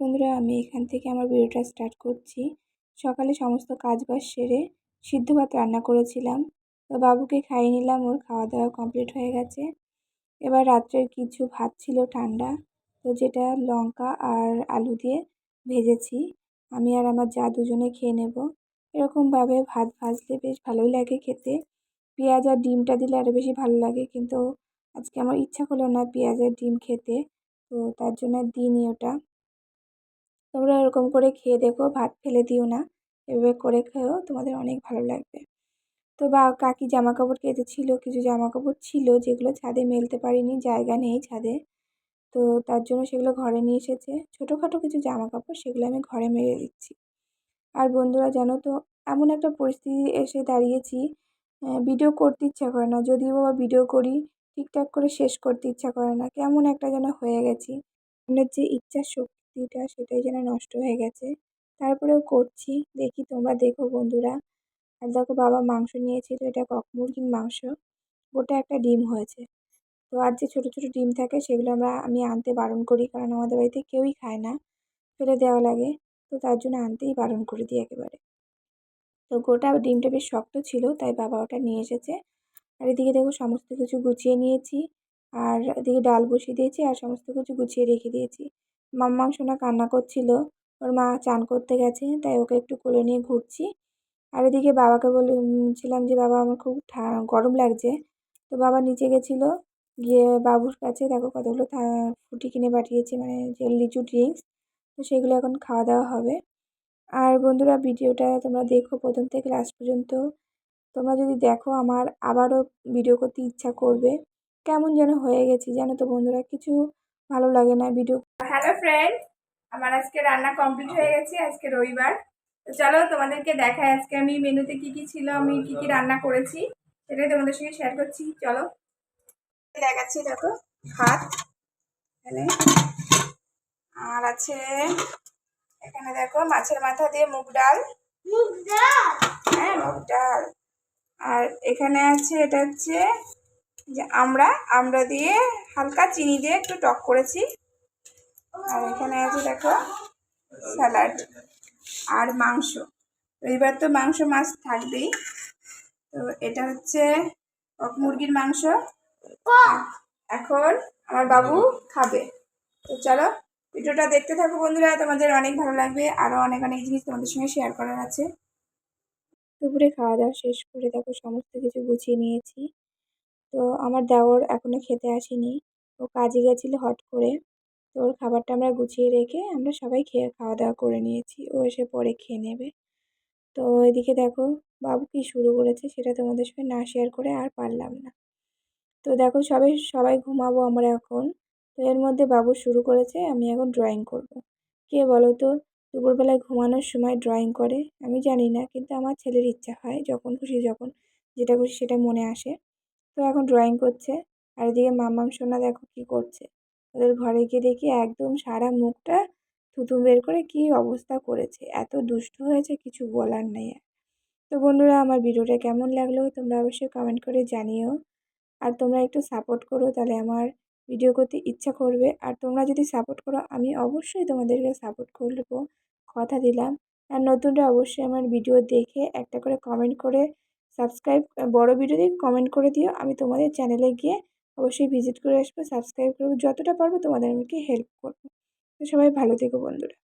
বন্ধুরা, আমি এখান থেকে আমার ভিডিওটা স্টার্ট করছি। সকালে সমস্ত কাজ বাজ সেরে সিদ্ধ ভাত রান্না করেছিলাম। তো বাবুকে খাইয়ে নিলাম, ওর খাওয়া দাওয়া কমপ্লিট হয়ে গেছে। এবার রাত্রের কিছু ভাত ছিল ঠান্ডা, তো যেটা লঙ্কা আর আলু দিয়ে ভেজেছি। আমি আর আমার যা দুজনে খেয়ে নেব। এরকমভাবে ভাত ভাজলে বেশ ভালোই লাগে খেতে। পেঁয়াজ আর ডিমটা দিলে আরও বেশি ভালো লাগে, কিন্তু আজকে আমার ইচ্ছা করল না পেঁয়াজ আর ডিম খেতে। তো তার জন্য দিইনি ওটা। তোমরা এরকম করে খেয়ে দেখো, ভাত ফেলে দিও না। এভাবে করে খেয়েও তোমাদের অনেক ভালো লাগবে। তো বা কাকি জামা কাপড় কেচেছিল কিছু জামা কাপড় ছিল যেগুলো ছাদে মেলতে পারিনি, জায়গা নেই ছাদে। তো তার জন্য সেগুলো ঘরে নিয়ে এসেছে। ছোটোখাটো কিছু জামা কাপড় সেগুলো আমি ঘরে মেরে দিচ্ছি। আর বন্ধুরা জানো তো, এমন একটা পরিস্থিতি এসে দাঁড়িয়েছি ভিডিও করতে ইচ্ছা করে না। যদিও বা ভিডিও করি, ঠিকঠাক করে শেষ করতে ইচ্ছা করে না। কেমন একটা যেন হয়ে গেছি। মনের যে ইচ্ছা শক্তিটা সেটাই যেন নষ্ট হয়ে গেছে। তারপরেও করছি, দেখি তোমরা দেখো বন্ধুরা। আর দেখো বাবা মাংস নিয়েছিল, এটা কক মুরগির মাংস। গোটা একটা ডিম হয়েছে। তো আর যে ছোটো ছোটো ডিম থাকে, সেগুলো আমরা, আমি আনতে বারণ করি, কারণ আমাদের বাড়িতে কেউই খায় না। ফেলে দেওয়া লাগে, তো তার জন্য আনতেই বারণ করে দিই একেবারে। তো গোটা ডিমটা বেশ শক্ত ছিল, তাই বাবা ওটা নিয়ে এসেছে। আর এদিকে দেখো সমস্ত কিছু গুছিয়ে নিয়েছি, আর এদিকে ডাল বসিয়ে দিয়েছি, আর সমস্ত কিছু গুছিয়ে রেখে দিয়েছি। মাম্মা সোনা কান্না করছিল। ওর মা চান করতে গেছে, তাই ওকে একটু কোলে নিয়ে ঘুরছি। আর এদিকে বাবাকে বলেছিলাম যে, বাবা, আমার খুব গরম লাগছে। তো বাবা নিচে গেছিল, গিয়ে বাবুর কাছে, দেখো কতগুলো ফুটি কিনে পাঠিয়েছি মানে যে লিচু ড্রিঙ্কস, তো সেগুলো এখন খাওয়া দাওয়া হবে। আর বন্ধুরা, ভিডিওটা তোমরা দেখো প্রথম থেকে লাস্ট পর্যন্ত। তোমরা যদি দেখো আমার আবারও ভিডিও করতে ইচ্ছা করবে, কেমন যেন হয়ে গেছি, জানো তো বন্ধুরা, কিছু ভালো লাগে না ভিডিও হ্যালো ফ্রেন্ড আমার আজকে রান্না কমপ্লিট হয়ে গেছে আজকে রবিবার। তো চলো তোমাদেরকে দেখায় আজকে আমি মেনুতে কি কি ছিল আমি কি কি রান্না করেছি সেটাই তোমাদের সঙ্গে শেয়ার করছি। চলো। দেখাচ্ছি দেখো ভাত এখানে। আর আছে এখানে দেখো মাছের মাথা দিয়ে মুগ ডাল। মুগ ডাল? হ্যাঁ মুগ ডাল। আর এখানে আছে এটা হচ্ছে যে আমরা আমরা দিয়ে হালকা চিনি দিয়ে একটু টক করেছি। আর এখানে আছে দেখো স্যালাড আর মাংস। এইবার তো মাংস মাছ থাকবেই। তো এটা হচ্ছে মুরগির মাংস। এখন আমার বাবু খাবে। তো চলো ভিডিওটা দেখতে থাকো বন্ধুরা তোমাদের অনেক ভালো লাগবে। আরও অনেক অনেক জিনিস তোমাদের সঙ্গে শেয়ার করার আছে। দুপুরে খাওয়া দাওয়া শেষ করে দেখো সমস্ত কিছু গুছিয়ে নিয়েছি। তো আমার দেওর এখনও খেতে আসেনি। ও কাজে গেছিল হট করে। তো ওর খাবারটা আমরা গুছিয়ে রেখে আমরা সবাই খেয়ে খাওয়া দাওয়া করে নিয়েছি। ও এসে পরে খেয়ে নেবে। তো এদিকে দেখো, বাবু কী শুরু করেছে সেটা তোমাদের সঙ্গে না শেয়ার করে আর পারলাম না। তো দেখো সবাই সবাই ঘুমাবো আমরা এখন। তো এর মধ্যে বাবু শুরু করেছে, আমি এখন ড্রয়িং করব। কে বলো তো, দুপুরবেলায় ঘুমানোর সময় ড্রয়িং করে? আমি জানি না, কিন্তু আমার ছেলের ইচ্ছা হয়, যখন খুশি যখন, যেটা খুশি সেটা মনে আসে। তো এখন ড্রয়িং করছে। আর এদিকে মামাম সোনা দেখো কী করছে। ওদের ঘরে গিয়ে দেখি একদম সারা মুখটা থুতু বের করে কী অবস্থা করেছে। এত দুষ্ট হয়েছে, কিছু বলার নেই। তো বন্ধুরা, আমার ভিডিওটা কেমন লাগল তোমরা অবশ্যই কমেন্ট করে জানিও। আর তোমরা একটু সাপোর্ট করো, তাহলে আমার ভিডিও করতে ইচ্ছা করবে। আর তোমরা যদি সাপোর্ট করো, আমি অবশ্যই তোমাদেরকে সাপোর্ট করব। কথা দিলাম। আর নতুনরা অবশ্যই আমার ভিডিও দেখে একটা করে কমেন্ট করে সাবস্ক্রাইব বড় ভিডিওতে কমেন্ট করে দিও। আমি তোমাদের চ্যানেলে গিয়ে অবশ্যই ভিজিট করে আসব। সাবস্ক্রাইব করব। যতটা পারব তোমাদের আমাকে হেল্প করব। সবাই ভালো থেকো বন্ধুরা।